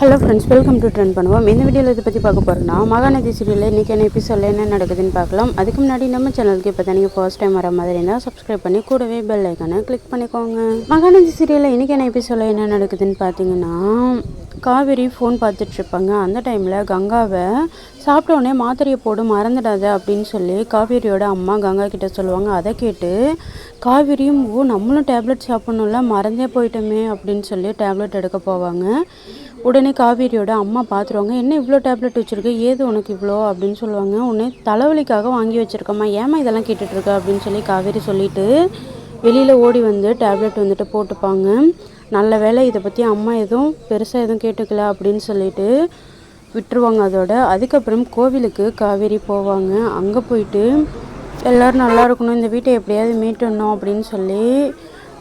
Hello friends welcome to trend பண்ணுவோம் இந்த வீடியோவில் இதை பற்றி பார்க்க போகிறோம்னா மகாநதி சீரியலில் இன்றைக்கான என்ன எபிசோடில் என்ன நடக்குதுன்னு பார்க்கலாம். அதுக்கு முன்னாடி நம்ம சேனலுக்கு இப்போ தான் நீங்கள் ஃபர்ஸ்ட் டைம் வர மாதிரி இருந்தால் சப்ஸ்கிரைப் பண்ணி கூடவே பெல் ஐக்கானை கிளிக் பண்ணிக்கோங்க. மகாநதி சீரியலில் இன்றைக்கான என்ன எபிசோடில் என்ன நடக்குதுன்னு பார்த்தீங்கன்னா காவேரி ஃபோன் பார்த்துட்ருப்பாங்க அந்த டைமில் கங்காவை சாப்பிட்ட உடனே மாத்திரையை போடு மறந்துடாத அப்படின்னு சொல்லி காவேரியோட அம்மா கங்கா கிட்டே சொல்லுவாங்க. அதை கேட்டு காவேரியும் ஓ நம்மளும் டேப்லெட் சாப்பிட்ணும்ல மறந்தே போயிட்டோமே அப்படின்னு சொல்லி டேப்லெட் எடுக்க போவாங்க. உடனே காவேரியோட அம்மா பார்த்துருவாங்க என்ன இவ்வளோ டேப்லெட் வச்சுருக்கு? ஏது உனக்கு இவ்வளோ அப்படின்னு சொல்லுவாங்க. உடனே தலைவலிக்காக வாங்கி வச்சுருக்கம்மா. ஏமா இதெல்லாம் கேட்டுட்ருக்க? அப்படின்னு சொல்லி காவேரி சொல்லிட்டு வெளியில் ஓடி வந்து டேப்லெட் வந்துட்டு போட்டுப்பாங்க. நல்ல வேளை இதை பற்றி அம்மா எதுவும் பெருசாக எதுவும் கேட்டுக்கல. அப்படின்னு சொல்லிட்டு விட்டுருவாங்க அதோட. அதுக்கப்புறம் கோவிலுக்கு காவேரி போவாங்க. அங்கே போயிட்டு எல்லோரும் நல்லா இருக்கணும். இந்த வீட்டை எப்படியாவது மீட்டணும். அப்படின்னு சொல்லி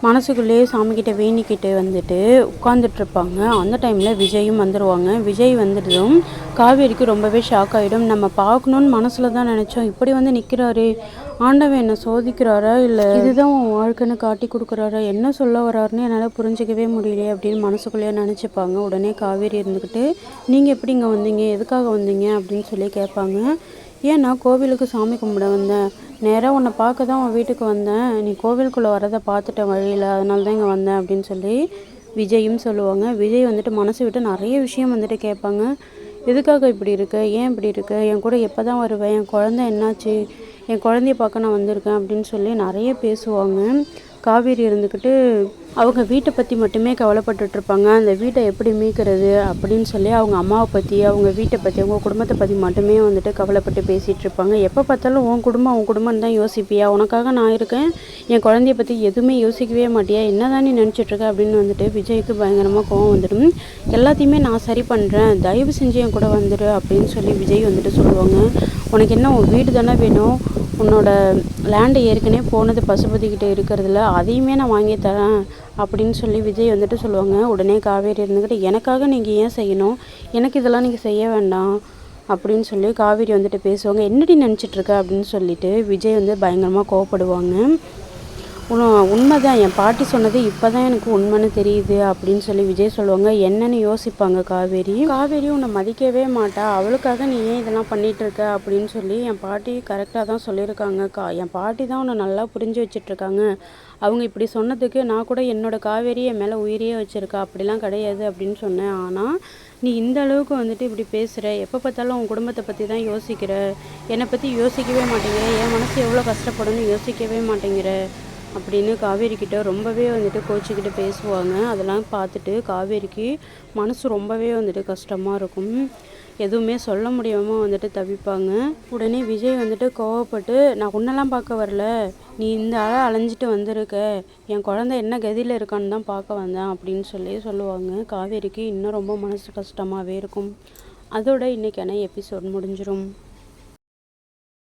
மனசுக்குள்ளேயே சாமிக்கிட்ட வேண்டிக்கிட்டு வந்துட்டு உட்காந்துட்ருப்பாங்க அந்த டைமில் விஜயும் வந்துடுவாங்க விஜய் வந்துட்டதும் காவேரிக்கு ரொம்பவே ஷாக் ஆகிடும் நம்ம பார்க்கணுன்னு மனசில் தான் நினச்சோம். இப்படி வந்து நிற்கிறாரு ஆண்டவன் என்னை சோதிக்கிறாரா இல்லை இதுதான் உன் வாழ்க்கைன்னு காட்டி கொடுக்குறாரா? என்ன சொல்ல வராருன்னு என்னால் புரிஞ்சிக்கவே முடியலையே அப்படின்னு மனசுக்குள்ளேயே நினச்சிப்பாங்க. உடனே காவேரி இருந்துக்கிட்டு நீங்கள் எப்படி இங்கே வந்தீங்க? எதுக்காக வந்தீங்க? அப்படின்னு சொல்லி கேட்பாங்க. ஏன் நான் கோவிலுக்கு சாமி கும்பிட வந்தேன். நேராக உன்னை பார்க்க தான் உன் வீட்டுக்கு வந்தேன். நீ கோவிலுக்குள்ளே வரதை பார்த்துட்டேன் வழியில். அதனால தான் இங்கே வந்தேன் அப்படின்னு சொல்லி விஜயும் சொல்லுவாங்க. விஜய் வந்துட்டு மனசு விட்டு நிறைய விஷயம் வந்துட்டு கேட்பாங்க. எதுக்காக இப்படி இருக்க? ஏன் இப்படி இருக்க? என் கூட எப்போ தான் வருவேன் என் குழந்தை என்னாச்சு? என் குழந்தைய பார்க்க நான் வந்திருக்கேன் அப்படின்னு சொல்லி நிறைய பேசுவாங்க. காவேரி இருந்துக்கிட்டு அவங்க வீட்டை பற்றி மட்டுமே கவலைப்பட்டுட்ருப்பாங்க. அந்த வீட்டை எப்படி மீட்கிறது அப்படின்னு சொல்லி அவங்க அம்மாவை பற்றி அவங்க வீட்டை பற்றி அவங்க குடும்பத்தை பற்றி மட்டுமே வந்துட்டு கவலைப்பட்டு பேசிகிட்டு இருப்பாங்க எப்போ பார்த்தாலும் உன் குடும்பம் உன் குடும்பம் தான் யோசிப்பியா? உனக்காக நான் இருக்கேன். என் குழந்தைய பற்றி எதுவுமே யோசிக்கவே மாட்டியா? என்ன தான் நீ நினச்சிட்ருக்க அப்படின்னு வந்துட்டு விஜய்க்கு பயங்கரமாக கோவம் வந்துடும். எல்லாத்தையுமே நான் சரி பண்ணுறேன் தயவு செஞ்சு என் கூட வந்துடு அப்படின்னு சொல்லி விஜய் வந்துட்டு சொல்லுவாங்க. உனக்கு என்ன உன் வீடு தானே வேணும்? உன்னோட லேண்டு ஏற்கனவே போனது பசுபதிக்கிட்ட இருக்கிறதுல அதையுமே நான் வாங்கி தரேன் அப்படின்னு சொல்லி விஜய் வந்துட்டு சொல்லுவாங்க. உடனே காவேரி இருந்துக்கிட்டு எனக்காக நீங்கள் ஏன் செய்யணும்? எனக்கு இதெல்லாம் நீங்கள் செய்ய வேண்டாம். அப்படின்னு சொல்லி காவேரி வந்துட்டு பேசுவாங்க. என்னடி நினச்சிட்ருக்க அப்படின்னு சொல்லிட்டு விஜய் வந்து பயங்கரமாக கோவப்படுவாங்க. உண்மை தான் என் பாட்டி சொன்னது இப்போ தான் எனக்கு உண்மைன்னு தெரியுது அப்படின்னு சொல்லி விஜய் சொல்லுவாங்க. என்னன்னு யோசிப்பாங்க காவேரி. காவேரி உன்னை மதிக்கவே மாட்டா. அவளுக்காக நீ ஏன் இதெல்லாம் பண்ணிட்டு இருக்க அப்படின்னு சொல்லி என் பாட்டி கரெக்டாக தான் சொல்லியிருக்காங்க. கா என் பாட்டி தான் உன்னை நல்லா புரிஞ்சு வச்சிட்ருக்காங்க. அவங்க இப்படி சொன்னதுக்கு நான் கூட என்னோடய காவேரி என் மேலே உயிரியே வச்சுருக்கா. அப்படிலாம் கிடையாது அப்படின்னு சொன்னேன். ஆனால் நீ இந்த அளவுக்கு வந்துட்டு இப்படி பேசுகிற எப்போ பார்த்தாலும் உன் குடும்பத்தை பற்றி தான் யோசிக்கிற. என்னை பற்றி யோசிக்கவே மாட்டேங்கிற. என் மனசு எவ்வளோ கஷ்டப்படும்னு யோசிக்கவே மாட்டேங்கிற. அப்படின்னு காவேரிக்கிட்ட ரொம்பவே வந்துட்டு கோச்சிக்கிட்டு பேசுவாங்க. அதெல்லாம் பார்த்துட்டு காவேரிக்கு மனசு ரொம்பவே வந்துட்டு கஷ்டமாக இருக்கும். எதுவுமே சொல்ல முடியாமல் வந்துட்டு தவிப்பாங்க. உடனே விஜய் வந்துட்டு கோவப்பட்டு நான் உன்னெல்லாம் பார்க்க வரல. நீ இந்த ஆளை அலைஞ்சிட்டு வந்திருக்க. என் குழந்த என்ன கதியில் இருக்கான்னு தான் பார்க்க வந்தேன் அப்படின்னு சொல்லி சொல்லுவாங்க. காவேரிக்கு இன்னும் ரொம்ப மனசு கஷ்டமாகவே இருக்கும். அதோட இன்றைக்கான எபிசோட் முடிஞ்சிடும்